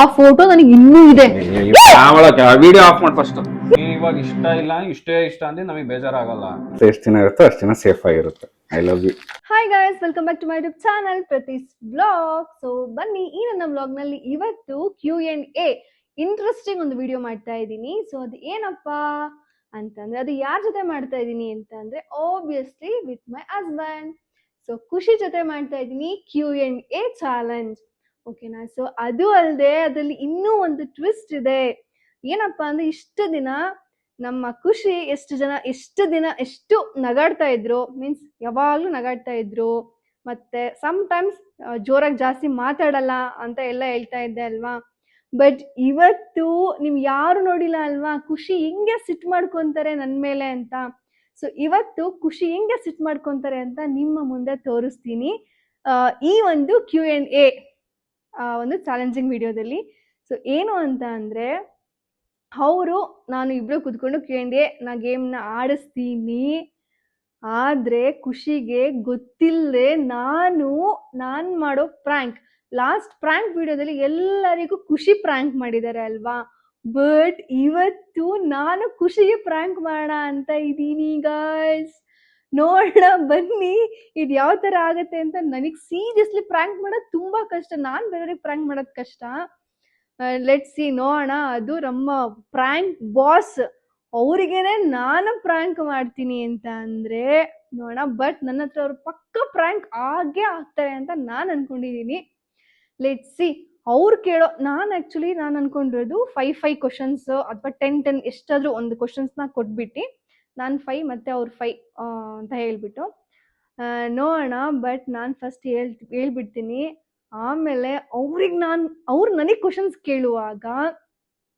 ಆ ಫೋಟೋ ನನಗೆ ಇನ್ನೂ ಇದೆ. ವಿಡಿಯೋ ಆಫ್ ಮಾಡಿ ಫಸ್ಟ್ ಇವಾಗ ಇಷ್ಟ ಇಲ್ಲ ಇಷ್ಟೇ ಇಷ್ಟ ಅಂದ್ರೆ ನಮಗೆ ಬೇಜಾರಾಗಲ್ಲ. ಎಷ್ಟು ದಿನ ಇರುತ್ತೋ ಅಷ್ಟು ದಿನ ಸೇಫ್ ಆಗಿರುತ್ತೆ. I love you hi guys welcome back to my YouTube channel Prathees blog so ಬನ್ನಿ ಈ ನನ್ನ ಬ್ಲಾಗ್ನಲ್ಲಿ ಇವತ್ತು ಕ್ಯೂ ಎನ್ ಎ ಇಂಟ್ರೆಸ್ಟಿಂಗ್ ಒಂದು ವಿಡಿಯೋ ಮಾಡ್ತಾ ಇದ್ದೀನಿ. ಸೊ ಅದು ಏನಪ್ಪಾ ಅಂತಂದ್ರೆ ಅದು ಯಾರ ಜೊತೆ ಮಾಡ್ತಾ ಇದ್ದೀನಿ ಅಂತಂದ್ರೆ obviously with my husband so ಖುಷಿ ಜೊತೆ ಮಾಡ್ತಾ ಇದ್ದೀನಿ ಕ್ಯೂ ಎಂಡ್ ಎ ಚಾಲೆಂಜ್ ಓಕೆನಾ ಸೊ ಅದು ಅಲ್ಲದೆ ಅದರಲ್ಲಿ ಇನ್ನೂ ಒಂದು ಟ್ವಿಸ್ಟ್ ಇದೆ. ಏನಪ್ಪಾ ಅಂದ್ರೆ ಇಷ್ಟು ದಿನ ನಮ್ಮ ಖುಷಿ ಎಷ್ಟು ಜನ, ಎಷ್ಟು ದಿನ ಎಷ್ಟು ನಗಾಡ್ತಾ ಇದ್ರು ಮೀನ್ಸ್ ಯಾವಾಗ್ಲೂ ನಗಾಡ್ತಾ ಇದ್ರು, ಮತ್ತೆ ಸಮ್ ಟೈಮ್ಸ್ ಜೋರಾಗಿ ಜಾಸ್ತಿ ಮಾತಾಡಲ್ಲ ಅಂತ ಎಲ್ಲ ಹೇಳ್ತಾ ಇದ್ದೆ ಅಲ್ವಾ? ಬಟ್ ಇವತ್ತು ನೀವು ಯಾರು ನೋಡಿಲ್ಲ ಅಲ್ವಾ? ಖುಷಿ ಹೆಂಗೆ ಸಿಟ್ ಮಾಡ್ಕೊಂತಾರೆ ನನ್ನ ಮೇಲೆ ಅಂತ. ಸೊ ಇವತ್ತು ಖುಷಿ ಹೆಂಗೆ ಸಿಟ್ ಮಾಡ್ಕೊಂತಾರೆ ಅಂತ ನಿಮ್ಮ ಮುಂದೆ ತೋರಿಸ್ತೀನಿ. ಈ ಒಂದು ಕ್ಯೂ ಎನ್ ಎ ಒಂದು ಚಾಲೆಂಜಿಂಗ್ ವಿಡಿಯೋದಲ್ಲಿ ಸೊ ಏನು ಅಂತ ಅಂದರೆ, ಅವರು, ನಾನು ಇಬ್ಬರು ಕುತ್ಕೊಂಡು ಕೇಂಡೆ ನಾ ಗೇಮ್ನ ಆಡಿಸ್ತೀನಿ, ಆದರೆ ಖುಷಿಗೆ ಗೊತ್ತಿಲ್ಲದೆ ನಾನು ನಾನು ಮಾಡೋ ಪ್ರ್ಯಾಂಕ್ ಲಾಸ್ಟ್ ಪ್ರ್ಯಾಂಕ್ ವಿಡಿಯೋದಲ್ಲಿ ಎಲ್ಲರಿಗೂ ಖುಷಿ ಪ್ರ್ಯಾಂಕ್ ಮಾಡಿದ್ದಾರೆ ಅಲ್ವಾ? ಬಟ್ ಇವತ್ತು ನಾನು ಖುಷಿಗೆ ಪ್ರ್ಯಾಂಕ್ ಮಾಡೋಣ ಅಂತ ಇದ್ದೀನಿ ಗಾಯ್ಸ್ ನೋಡೋಣ, ಬನ್ನಿ. ಇದು ಯಾವ ಥರ ಆಗತ್ತೆ ಅಂತ ನನಗೆ ಸೀರಿಯಸ್ಲಿ ಪ್ರ್ಯಾಂಕ್ ಮಾಡೋದು ತುಂಬ ಕಷ್ಟ. ನಾನು ಬೇರೆಯವ್ರಿಗೆ ಪ್ರ್ಯಾಂಕ್ ಮಾಡೋದು ಕಷ್ಟ. ಲೆಟ್ ಸಿ ನೋಡೋಣ. ಅದು ನಮ್ಮ ಪ್ರ್ಯಾಂಕ್ ಬಾಸ್ ಅವ್ರಿಗೇನೆ ನಾನು ಪ್ರ್ಯಾಂಕ್ ಮಾಡ್ತೀನಿ ಅಂತ ಅಂದ್ರೆ, ನೋಡೋಣ. ಬಟ್ ನನ್ನ ಹತ್ರ ಅವ್ರು ಪಕ್ಕ ಪ್ರ್ಯಾಂಕ್ ಆಗೇ ಆಗ್ತಾರೆ ಅಂತ ನಾನು ಅನ್ಕೊಂಡಿದ್ದೀನಿ ಲೆಟ್ ಸಿ ಅವ್ರು ಕೇಳೋ, ನಾನು ಆ್ಯಕ್ಚುಲಿ ನಾನು ಅನ್ಕೊಂಡಿರೋದು ಫೈವ್ ಫೈವ್ ಕ್ವಶನ್ಸ್ ಅಥವಾ ಟೆನ್ ಟೆನ್ ಎಷ್ಟಾದರೂ ಒಂದು ಕ್ವಶನ್ಸ್ನ ಕೊಟ್ಬಿಟ್ಟು ನಾನು ಫೈ ಮತ್ತು ಅವ್ರು ಫೈ ಅಂತ ಹೇಳ್ಬಿಟ್ಟು. ನೋಡೋಣ ಬಟ್ ನಾನು ಫಸ್ಟ್ ಹೇಳ್, ಹೇಳ್ಬಿಡ್ತೀನಿ. ಆಮೇಲೆ ಅವ್ರಿಗೆ ನಾನು, ಅವ್ರು ನನಗೆ ಕ್ವಶನ್ಸ್ ಕೇಳುವಾಗ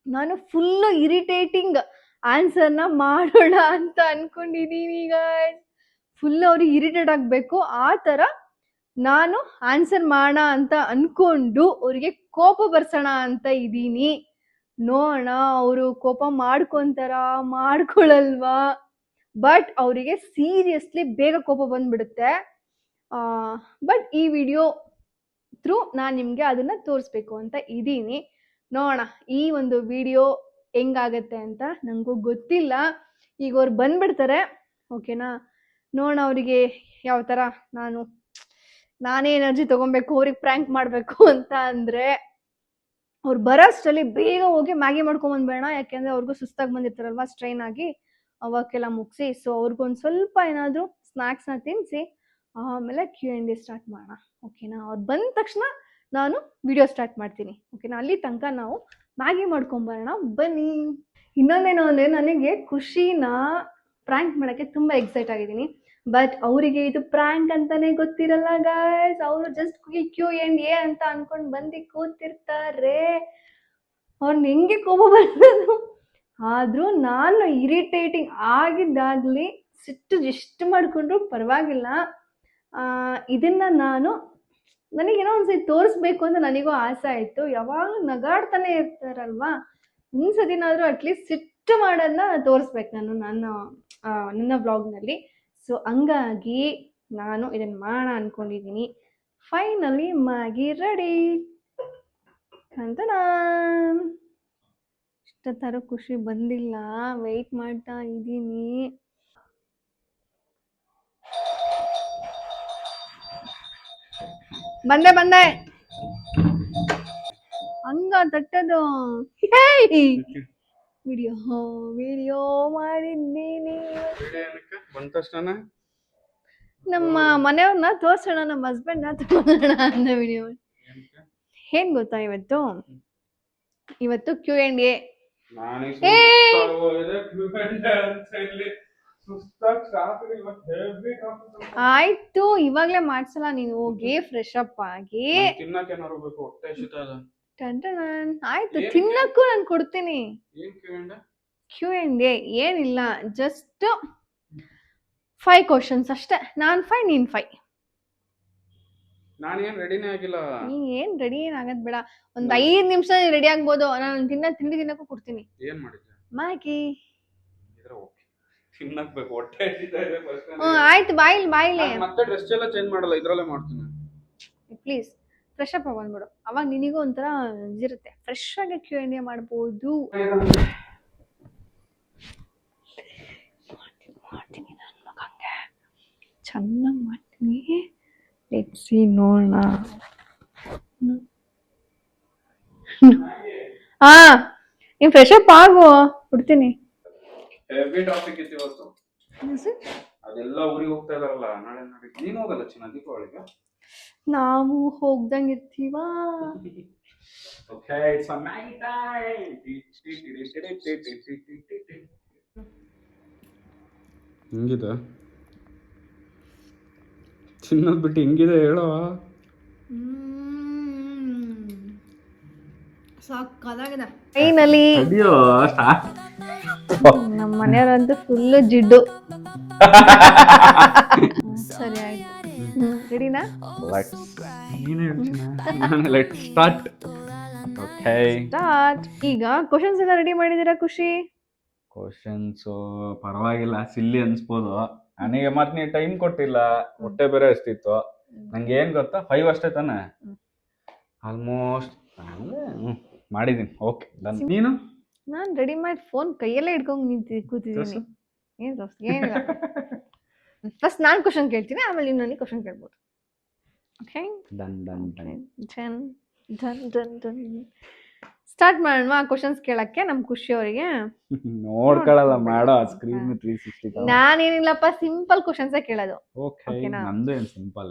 ನಾನು ಫುಲ್ಲು ಇರಿಟೇಟಿಂಗ್ ಆನ್ಸರ್ನ ಮಾಡೋಣ ಅಂತ ಅನ್ಕೊಂಡಿದ್ದೀನಿ ಈಗ. ಫುಲ್ ಅವ್ರಿಗೆ ಇರಿಟೇಟ್ ಆಗಬೇಕು. ಆ ಥರ ನಾನು ಆನ್ಸರ್ ಮಾಡೋಣ ಅಂತ ಅನ್ಕೊಂಡು ಅವರಿಗೆ ಕೋಪ ಬರ್ಸೋಣ ಅಂತ ಇದ್ದೀನಿ ನೋಡೋಣ, ಅವರು ಕೋಪ ಮಾಡ್ಕೊಂತಾರ, ಮಾಡ್ಕೊಳಲ್ವಾ? ಬಟ್ ಅವರಿಗೆ ಸೀರಿಯಸ್ಲಿ ಬೇಗ ಕೋಪ ಬಂದ್ಬಿಡುತ್ತೆ. ಬಟ್ ಈ ವಿಡಿಯೋ ಥ್ರೂ ನಾನು ನಿಮಗೆ ಅದನ್ನು ತೋರಿಸ್ಬೇಕು ಅಂತ ಇದ್ದೀನಿ. ನೋಡೋಣ, ಈ ಒಂದು ವಿಡಿಯೋ ಹೆಂಗಾಗತ್ತೆ ಅಂತ ನನಗೂ ಗೊತ್ತಿಲ್ಲ. ಈಗ ಅವ್ರು ಬಂದ್ಬಿಡ್ತಾರೆ ಓಕೆನಾ ನೋಡೋಣ ಅವರಿಗೆ ಯಾವ ಥರ ನಾನು, ನಾನೇ ಎನರ್ಜಿ ತೊಗೊಬೇಕು, ಅವ್ರಿಗೆ ಪ್ರ್ಯಾಂಕ್ ಮಾಡಬೇಕು ಅಂತ ಅಂದರೆ, ಅವ್ರು ಬರೋಷ್ಟರಲ್ಲಿ ಬೇಗ ಹೋಗಿ ಮ್ಯಾಗಿ ಮಾಡ್ಕೊಂಬಂದ್ಬೇಡ ಯಾಕೆಂದರೆ ಅವ್ರಿಗೂ ಸುಸ್ತಾಗಿ ಬಂದಿರ್ತಾರಲ್ವ ಸ್ಟ್ರೈನ್ ಆಗಿ. ಅವಕ್ಕೆಲ್ಲ ಮುಗಿಸಿ ಸೊ ಅವ್ರಿಗೊಂದು ಸ್ವಲ್ಪ ಏನಾದರೂ ಸ್ನ್ಯಾಕ್ಸ್ನ ತಿನ್ನಿಸಿ ಆಮೇಲೆ ಕ್ಯೂ ಎನ್ ಡಿ ಸ್ಟಾರ್ಟ್ ಮಾಡೋಣ. ಓಕೆನಾ ಅವ್ರು ಬಂದ ತಕ್ಷಣ ನಾನು ವಿಡಿಯೋ ಸ್ಟಾರ್ಟ್ ಮಾಡ್ತೀನಿ. ಓಕೆನಾ ಅಲ್ಲಿ ತನಕ ನಾವು ಮ್ಯಾಗಿ ಮಾಡ್ಕೊಂಬರೋಣ ಬನ್ನಿ. ಇನ್ನೊಂದೇನು ಅಂದರೆ ನನಗೆ ಖುಷಿನ ಪ್ರ್ಯಾಂಕ್ ಮಾಡೋಕ್ಕೆ ತುಂಬ ಎಕ್ಸೈಟ್ ಆಗಿದ್ದೀನಿ. ಬಟ್ ಅವರಿಗೆ ಇದು ಪ್ರ್ಯಾಂಕ್ ಅಂತಾನೆ ಗೊತ್ತಿರಲ್ಲ ಗಾಯ್ಸ್ ಅವರು ಜಸ್ಟ್ ಕ್ಯೂ ಎಂಡ್ ಎ ಅಂತ ಅನ್ಕೊಂಡು ಬಂದು ಕೂತಿರ್ತಾರೆ. ಅವ್ರನ್ನ ಹೆಂಗೆ ಕೋಪ ಬರ್ತದು? ಆದರೂ ನಾನು ಇರಿಟೇಟಿಂಗ್ ಆಗಿದ್ದಾಗಲಿ ಸಿಟ್ಟು ಎಷ್ಟು ಮಾಡಿಕೊಂಡ್ರು ಪರವಾಗಿಲ್ಲ. ಇದನ್ನ ನಾನು ನನಗೇನೋ ಒಂದ್ಸತಿ ತೋರಿಸ್ಬೇಕು ಅಂತ ನನಗೂ ಆಸೆ ಆಯಿತು. ಯಾವಾಗ ನಗಾಡ್ತಾನೆ ಇರ್ತಾರಲ್ವಾ? ಒಂದ್ಸತಿನಾದರೂ ಅಟ್ಲೀಸ್ಟ್ ಸಿಟ್ಟು ಮಾಡೋದನ್ನ ತೋರಿಸ್ಬೇಕು ನಾನು ನನ್ನ ನನ್ನ ಬ್ಲಾಗ್ನಲ್ಲಿ ಸೊ ಹಂಗಾಗಿ ನಾನು ಇದನ್ನು ಮಾಡೋಣ ಅಂದ್ಕೊಂಡಿದ್ದೀನಿ ಫೈನಲಿ ಮ್ಯಾಗಿ ರೆಡಿ ಅಂತ ನಾನು ಇಷ್ಟೊತ್ತರ ಖುಷಿ ಬಂದಿಲ್ಲ. ವೆಯ್ಟ್ ಮಾಡ್ತಾ ಇದ್ದೀನಿ. ಬಂದೆ ಬಂದೆ. ಹಂಗ ತಟ್ಟದು. ವಿಡಿಯೋ ವಿಡಿಯೋ ಮಾಡಿದ್ದೀನಿ. ನಮ್ಮ ಮನೆಯವ್ರನ್ನ ತೋರ್ಸೋಣ ನಮ್ಮ ಹಸ್ಬೆಂಡ್ನ ತೋರ್ಸೋಣ ಅಂತ ವಿಡಿಯೋ. ಏನ್ ಗೊತ್ತಾ ಇವತ್ತು? ಇವತ್ತು ಕ್ಯೂ ಎಂಡ್ ಎ ಆಯ್ತು ಇವಾಗ್ಲೇ ಮಾಡ್ಸಲ್ಲ ನೀನು ಹೋಗಿ ಫ್ರೆಶ್ ಅಪ್ ಆಗಿ. ಆಯ್ತು ತಿನ್ನಕ್ಕೂ ನಾನು ಕೊಡ್ತೀನಿ. ಕ್ಯೂ ಅಂಡ್ ಎ ಏನಿಲ್ಲ ಜಸ್ಟ್ ಫೈವ್ ಕ್ವಶನ್ಸ್ ಅಷ್ಟೇ. ನಾನ್ ಫೈ ನೀನ್ ಫೈ ನಾನೇನ್ ರೆಡಿನೇ ಆಗಿಲ್ಲ. ನೀ ಏನ್ ರೆಡಿ ಏನ್ ಆಗದ್ ಬೇಡ. ಒಂದ್ ಐದ್ ನಿಮಿಷ ರೆಡಿ ಆಗ್ಬೋದು. ನಾನು ತಿನ್ನ ತಿಂಡಿ ತಿನ್ನಕ್ಕೂ ಕೊಡ್ತೀನಿ. ಏನ್ ಮಾಡಿದ್ದೆ ಮ್ಯಾಗಿ. ಇದ್ರೆ ಓಕೆ ತಿನ್ನಕ್ ಬೇಕು ಹೊಟ್ಟೆ ಹಸಿತಾ ಇದೆ first ಹ್ಮ್ ಆಯ್ತು ಬಾಯಿಲ್ ಬಾಯಿಲೆ ಮತ್ತೆ ಡ್ರೆಸ್ ಎಲ್ಲ ಚೇಂಜ್ ಮಾಡಲ್ಲ ಇದ್ರಲ್ಲೇ ಮಾಡ್ತೀನಿ. ಪ್ಲೀಸ್ ಫ್ರೆಶ್ ಅಪ್ ಬಂದ್ಬಿಡು ಅವಾಗ ನಿನಗೂ ಒಂಥರ ಜಿರುತ್ತೆ ಫ್ರೆಶ್ ಆಗಿ ಕ್ಯೂ ಎನ್ ಎ ಮಾಡ್ಬೋದು. ಮಾಡ್ತೀನಿ ಮಗಂಗೆ. ಚೆನ್ನಾಗಿ ಮಾಡ್ತೀನಿ. ಸಿ ನೋಡೋಣ ಹಾ ನೀನ್ ಫ್ರೆಶ್ ಅಪ್ ಆಗು ಬಿಡ್ತೀನಿ ಹೆವಿ ಟಾಪಿಕ್ ಇತ್ತು ಇವತ್ತು ಅದೆಲ್ಲ ಊರಿಗೆ ಹೋಗ್ತಾ ಇದಾರಲ್ಲ ನಾಳೆ ನಾಳೆ ನೀನು ಹೋಗಲ್ಲ ಚಿನ್ನ ದೀಪಾವಳಿಗೆ ನಾವು ಹೋಗ್ದಂಗ್ ಇರ್ತೀವ time. ಹೆಂಗಿದೆ ಚಿನ್ನದ ಬಿಟ್ಟು ಹೆಂಗಿದೆ ಹೇಳೋ? ಸಾಕಾಗಿದೆ ಫೈನಲಿ ಅಯ್ಯೋ ನಮ್ಮ ಮನೆಯವರಂತೂ ಫುಲ್ ಜಿಡ್ಡು. ಸರಿ ಆಯ್ತು. ರೆಡಿನಾ? ಸ್ಟಾರ್ಟ್ ಓಕೆ ಸ್ಟಾರ್ಟ್ ಈಗ ಕ್ವಶನ್ಸ್ ಎಲ್ಲ ರೆಡಿ ಮಾಡಿದೀರಾ ಖುಷಿ? ಕ್ವಶನ್ಸ್ ಪರವಾಗಿಲ್ಲ ಸಿಲ್ಲಿ ಅನ್ಸ್ಬೋದು. ನನಗೆ ಮತ್ತೆ ನೀ ಟೈಮ್ ಕೊಟ್ಟಿಲ್ಲ ಹೊಟ್ಟೆ ಬೇರೆ ಅಷ್ಟಿತ್ತು ನಂಗೆ ಏನ್ ಗೊತ್ತಾ? ಫೈವ್ ಅಷ್ಟೇ ತಾನೆ. ಆಲ್ಮೋಸ್ಟ್ ಮಾಡಿದೀನಿ. ಓಕೆ ಡನ್ ನೀನು? ನಾನು ರೆಡಿ ಮಾಡಿ ಫೋನ್ ಕೈಯಲ್ಲೇ ಹಿಡ್ಕೊಂಡು ನಿಂತಿ ಕೂತಿದ್ದೀನಿ. ಏನು ತೋರ್ಸ್? ಏನಿಲ್ಲ. ಫಸ್ಟ್ ನಾನು ಕ್ವಶನ್ ಕೇಳ್ತೀನಿ ಆಮೇಲೆ ನೀವು ನನಗೆ ಕ್ವಶನ್ ಕೇಳ್ಬೋದು. Okay done done done done done done done start ಮಾಡೋಣ ಕ್ವಶನ್ಸ್ ಕೇಳಕ್ಕೆ ನಮ್ ಖುಷಿ ಅವರಿಗೆ ನೋಡ್ಕೊಳ್ಳಲ್ಲ ಮಾಡೋ ಸ್ಕ್ರೀನ್ ತ್ರೀ ಸಿಕ್ಸ್ಟಿ ನಾನೇನಿಲ್ಲಪ್ಪ ಸಿಂಪಲ್ ಕ್ವಶನ್ಸ್ ಕೇಳೋದು. ಓಕೆ ಓಕೆನಾ? ನಂದು ಏನ್ ಸಿಂಪಲ್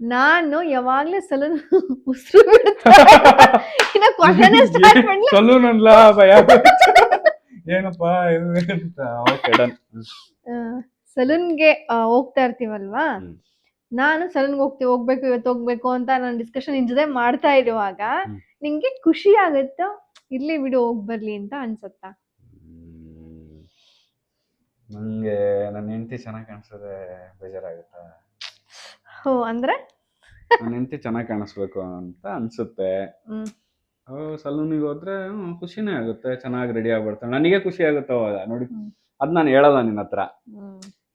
ನಾನು ಯಾವಾಗ್ಲೂ ಸಲೂನ್ ಉಸಿರು ಇನ್ನ ಕ್ವಶನ್ ಸ್ಟಾರ್ಟ್ ಮಾಡ್ಲಿ ಸಲೂನ್ ಅನ್ಲ ಭಯ. ಏನಪ್ಪ ಇದು ಅಂತ. ಓಕೆ ಡನ್ ಸಲೂನ್ಗೆ ಹೋಗ್ತಾ ಇರ್ತೀವಲ್ವಾ? ಹ್ಮ್. ನಾನು ಸಲೂನ್ಗೆ ಹೋಗ್ತೀವಿ ಹೋಗ್ಬೇಕು ಇವತ್ತು ಹೋಗ್ಬೇಕು ಅಂತ ನಾನು ಡಿಸ್ಕಷನ್ ನಿನ್ ಜೊತೆ ಮಾಡ್ತಾ ಇರುವಾಗ. ನಿಂಗೆ ಖುಷಿ ಆಗುತ್ತೋ? ಇರ್ಲಿ ಬಿಡು ಹೋಗ್ ಬರ್ಲಿ ಅಂತ ಅನ್ಸುತ್ತಾ? ನಂಗೆ ನನ್ನ ಹೆಂಡತಿ ಚೆನ್ನಾಗಿ ಕಾಣಿಸಿದ್ರೆ ಬೇಜಾರಾಗುತ್ತೆ? ಹೋ ಅಂದ್ರೆ? ನನ್ನ ಹೆಂಡತಿ ಚೆನ್ನಾಗಿ ಕಾಣಿಸ್ಬೇಕು ಅಂತ ಅನ್ಸುತ್ತೆ. ಹ್ಮ್. ಸಲೂನಿಗೆ ಹೋದ್ರೆ ಹ್ಮ್, ಖುಷಿನೇ ಆಗುತ್ತೆ ಚೆನ್ನಾಗಿ ರೆಡಿ ಆಗ್ಬಿಡ್ತಾಳೆ ನನಗೆ ಖುಷಿ ಆಗುತ್ತೆ ಅವಾಗ ನೋಡಿ. ಅದು ಅದ್ ನಾನು ಹೇಳಲ್ಲ ನಿನ್ನ ಹತ್ರ.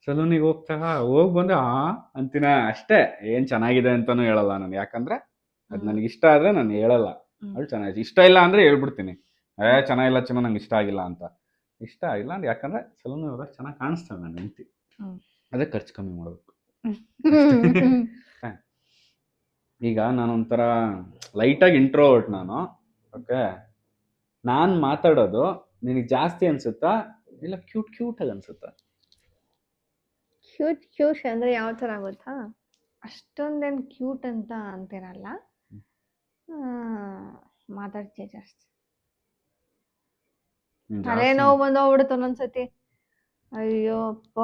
ಸಲೂನಿಗೆ ಹೋಗ್ತಾ ಹೋಗ್ ಬಂದೆ ಆ ಅಂತಿನ ಅಷ್ಟೇ. ಏನ್ ಚೆನ್ನಾಗಿದೆ ಅಂತಾನು ಹೇಳಲ್ಲ ನಾನು. ಯಾಕಂದ್ರೆ ಅದ್ ನನಗೆ ಇಷ್ಟ ಆದ್ರೆ ನಾನು ಹೇಳಲ್ಲ. ಅದು ಚೆನ್ನಾಗಿದೆ ಇಷ್ಟ ಇಲ್ಲ ಅಂದ್ರೆ ಹೇಳ್ಬಿಡ್ತೀನಿ. ಏ ಚೆನ್ನಾಗಿಲ್ಲ ಚಿನ್ನ ನಂಗೆ ಇಷ್ಟ ಆಗಿಲ್ಲ ಅಂತ. ಇಷ್ಟ ಆಗಿಲ್ಲ ಅಂದ್ರೆ ಯಾಕಂದ್ರೆ ಸಲೂನ್ ಹೋದಾಗ ಚೆನ್ನಾಗಿ ಕಾಣಿಸ್ತಾಳೆ ನನ್ನ ಹೆಂಡತಿ. ಅದೇ ಖರ್ಚು ಕಮ್ಮಿ ಮಾಡ್ಬೇಕು. ಈಗ ನಾನು ಒಂಥರ ಲೈಟಾಗಿ ಇಂಟ್ರೋವರ್ಟ್ ನಾನು. ಓಕೆ? ನಾನು ಮಾತಾಡೋದು ನಿನಗೆ ಜಾಸ್ತಿ ಅನ್ಸುತ್ತಾ ಇಲ್ಲ ಕ್ಯೂಟ್ ಕ್ಯೂಟಾಗಿ ಅನ್ಸುತ್ತಾ? ಕ್ಯೂಟ್ ಕ್ಯೂಟ್ ಅಂದ್ರೆ ಯಾವ ತರ ಗೊತ್ತಾ? ಅಷ್ಟೊಂದೇನ್ ಕ್ಯೂಟ್ ಅಂತ ಅಂತಿರಲ್ಲ. ಆ, ಮಾತಾಡ್ತೀಯ ಜಾಸ್ತಿ. ತಲೆನೋವು ಬಂದೋಗ್ಬಿಡುತ್ತೆ ಒಂದೊಂದ್ಸತಿ. ಅಯ್ಯೋಪ್ಪ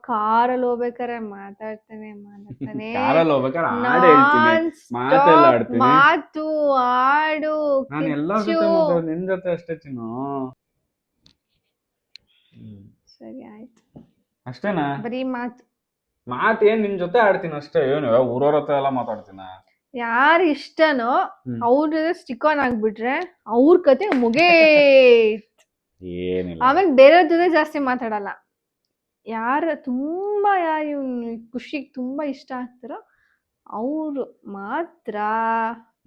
ಕಾರಲ್ಲಿ ಹೋಗ್ಬೇಕಾರೆ ಮಾತಾಡ್ತಾನೆ ಮಾತಾಡ್ತಾನೆ. ಕಾರಲ್ಲಿ ಹೋಗ್ಬೇಕಾದ್ರೆ ಹಾಡು ಹೇಳ್ತೀನಿ. ಮಾತೆಲ್ಲ. ಮಾತು ಹಾಡು ನಾನು ಎಲ್ಲರ ಜೊತೆ ನಿನ್ ಜೊತೆ ಅಷ್ಟೇ ಚಿನ್ನು. ಸರಿ ಆಯ್ತು. ಅಷ್ಟೇನಾ? ಬರೀ ಮಾತು ಮಾತ್ ಏನ್ ನಿನ್ ಜೊತೆ ಆಡ್ತೀನಿ ಅಷ್ಟೇ ಏನು ಊರವ್ರ ಹತ್ರ ಎಲ್ಲ ಮಾತಾಡ್ತೀನ? ಯಾರು ಇಷ್ಟನೋ ಹ್ಮ್. ಅವ್ರ ಸ್ಟಿಕ್ ಆನ್ ಆಗ್ಬಿಟ್ರೆ ಅವ್ರ ಕತೆ ಮುಗೇ ಏನಿಲ್ಲ. ಆಮೇಲೆ ಬೇರೆಯವ್ರ ಜೊತೆ ಜಾಸ್ತಿ ಮಾತಾಡಲ್ಲ. ಯಾರ ತುಂಬಾ ಯಾರು ಇವ್ನು ಖುಷಿಗ್ ತುಂಬಾ ಇಷ್ಟ ಆಗ್ತಾರೋ ಅವ್ರು ಮಾತ್ರ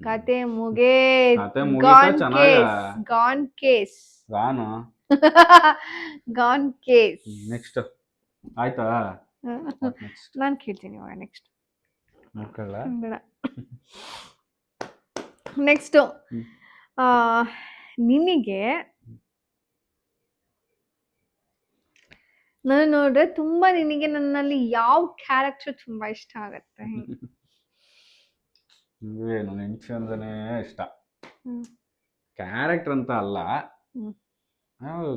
ಕತೆ ಮುಗೇ ಕತೆ ಮುಗೀತಾ ಚೆನ್ನಾಗ? ಗಾನ್ ಕೇಸ್ ನಾನು ಗಾನ್? ಕೇಸ್ ನೆಕ್ಸ್ಟ್ ಆಯ್ತಾ? ನಾನು ಕೇಳ್ತೀನಿ ಇವಾಗ ನೆಕ್ಸ್ಟ್ ಬೇಡ. ನೆಕ್ಸ್ಟ್. ನಿನಗೆ ನಾನು ನೋಡ್ರೆ ತುಂಬಾ ನಿನಗೆ ನನ್ನಲ್ಲಿ ಯಾವ ಕ್ಯಾರೆಕ್ಟರ್ ತುಂಬಾ ಇಷ್ಟ ಆಗತ್ತೆ? ಏನು ನನ್ನ ಹೆಂಡತಿ ಅಂದ್ರೇನೆ ಇಷ್ಟ. ಕ್ಯಾರೆಕ್ಟರ್ ಅಂತ ಅಲ್ಲ.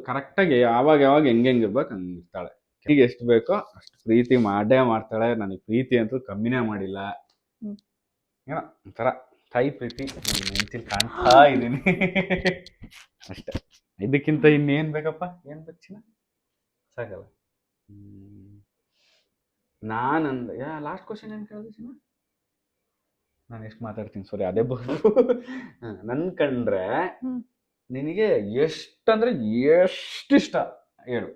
ಕರೆಕ್ಟಾಗಿ ಯಾವಾಗ ಯಾವಾಗ ಹೆಂಗೆ ಹೆಂಗೆ ಇರ್ಬೇಕು ಹಂಗೆ ಇರ್ತಾಳೆ. ಈಗ ಎಷ್ಟು ಬೇಕೋ ಅಷ್ಟು ಪ್ರೀತಿ ಮಾಡೇ ಮಾಡ್ತಾಳೆ. ನನಗೆ ಪ್ರೀತಿ ಅಂತೂ ಕಮ್ಮಿನೇ ಮಾಡಿಲ್ಲ. ಏನೋ ಒಂಥರ ತಾಯಿ ಪ್ರೀತಿ ನನ್ನ ಹೆಂಡತಿಲಿ ಕಾಣ್ತಾ ಇದ್ದೀನಿ. ಅಷ್ಟೇ. ಇದಕ್ಕಿಂತ ಇನ್ನೇನು ಬೇಕಪ್ಪ? ಏನು ಬೇಕು ಚಿನ್ನ ಸಾಕಲ್ಲ. ನಾನಂದ ಯಾ ಲಾಸ್ಟ್ ಕ್ವಶನ್ ಏನು ಕೇಳಿದೆ ಚಿನ್ನ? ನಾನು ಎಷ್ಟು ಮಾತಾಡ್ತೀನಿ? ಸಾರಿ ಅದೇ ಬಹುದು ನನ್ ಕಂಡ್ರೆ. ನಿನಗೆ ಎಷ್ಟಂದ್ರೆ ಎಷ್ಟಿಷ್ಟ ಹೇಳು.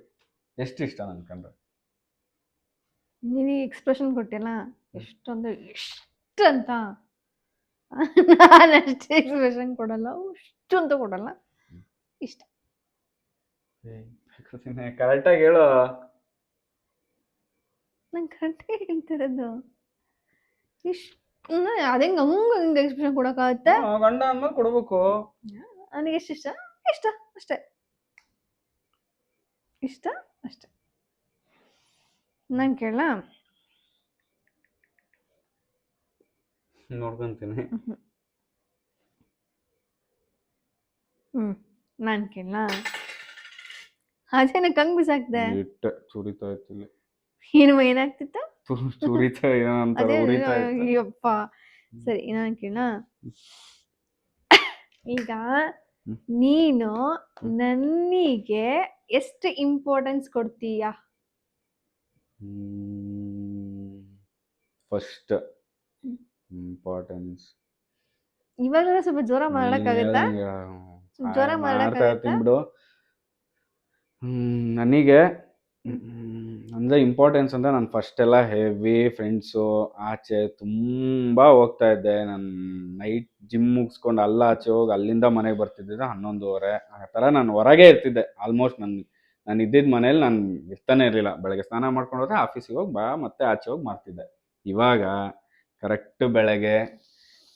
ಎಷ್ಟು ಇಷ್ಟ ನನ್ನ ಕಂಡ್ರೆ? ನಿನಗೆ ಎಕ್ಸ್ಪ್ರೆಷನ್ ಕೊಟ್ಟಿಲ್ಲ ಎಷ್ಟೊಂದು ಇಷ್ಟ ಎಷ್ಟು ಅಂತ ನಾನು ಅಷ್ಟೇ ಎಕ್ಸ್ಪ್ರೆಷನ್ ಕೊಡಲ್ಲ ಅಷ್ಟು ಅಂತ ಕೊಡಲ್ಲ ಇಷ್ಟ ಕರೆಕ್ಟಾಗಿ ಹೇಳು. ನಂಗೆ ಕರೆಕ್ಟಾಗಿ ಹೇಳ್ತಿರೋದು ಇಷ್ಟು ಅದೇ ಹಂಗ ಹಿಂಗೆ ಎಕ್ಸ್ಪ್ರೆಷನ್ ಕೊಡೋಕ್ಕಾಗತ್ತೆ. ಗಂಡ ಅಂದ್ಮೇಲೆ ಕೊಡ್ಬೇಕು. ನನಗೆ ಎಷ್ಟು ಇಷ್ಟ? ಇಷ್ಟ ಅಷ್ಟೇ. ಇಷ್ಟ? ಅಷ್ಟೇ. ನಾನು ಕೇಳ ನೋಡ್ಕೊಂತೀನಿ. ಹ್ಞೂ ನಾನು ಕೇಳ ಅದೇನ ಕಂಗ್ ಬಿಸಾಕ್ದೆ? ಇಟ್ಟ ಚುರಿತಾ ಇತ್ತು ಇಲ್ಲಿ. ಏನು ಏನಾಗ್ತಿತ್ತು? ಚು- ಚುರಿತಾ ಏನಂತ ಅದೇ ಉರಿತಾ ಇತ್ತು. ಅಯ್ಯಪ್ಪ. ಸರಿ ನಾನು ಕೇಳ ಈಗ. ನೀನು ನನಗೆ ಎಷ್ಟು ಇಂಪಾರ್ಟೆನ್ಸ್ ಕೊಡ್ತೀಯಾ? ಫಸ್ಟ್ ಇಂಪಾರ್ಟೆನ್ಸ್ ಇವಾಗ ಸ್ವಲ್ಪ ಜ್ವರ ಮಾಡಕ್ಕಾಗತ್ತಾ ಸ್ವಲ್ಪ ಜೋರ ಮಾತಾಡಕ್ಕಾಗತ್ತಾ ಬಿಡು. ನನಗೆ ಅಂದ್ರೆ ಇಂಪಾರ್ಟೆನ್ಸ್ ಅಂದರೆ ನಾನು ಫಸ್ಟ್ ಎಲ್ಲ ಹೆವಿ ಫ್ರೆಂಡ್ಸು ಆಚೆ ತುಂಬ ಹೋಗ್ತಾ ಇದ್ದೆ. ನಾನು ನೈಟ್ ಜಿಮ್ ಮುಗಿಸ್ಕೊಂಡು ಅಲ್ಲ ಆಚೆ ಹೋಗಿ ಅಲ್ಲಿಂದ ಮನೆಗೆ ಬರ್ತಿದ್ದಿದ್ದು ಹನ್ನೊಂದುವರೆ. ಆ ಥರ ನಾನು ಹೊರಗೆ ಇರ್ತಿದ್ದೆ ಆಲ್ಮೋಸ್ಟ್ ನನ್ನ ನಾನು ಇದ್ದಿದ್ದ ಮನೇಲಿ ನಾನು ಇರ್ತಾನೆ ಇರಲಿಲ್ಲ. ಬೆಳಗ್ಗೆ ಸ್ನಾನ ಮಾಡ್ಕೊಂಡು ಹೋದ್ರೆ ಆಫೀಸಿಗೆ ಹೋಗಿ ಬಾ ಮತ್ತೆ ಆಚೆ ಹೋಗಿ ಮಾಡ್ತಿದ್ದೆ ಇವಾಗ ಕರೆಕ್ಟ್ ಬೆಳಗ್ಗೆ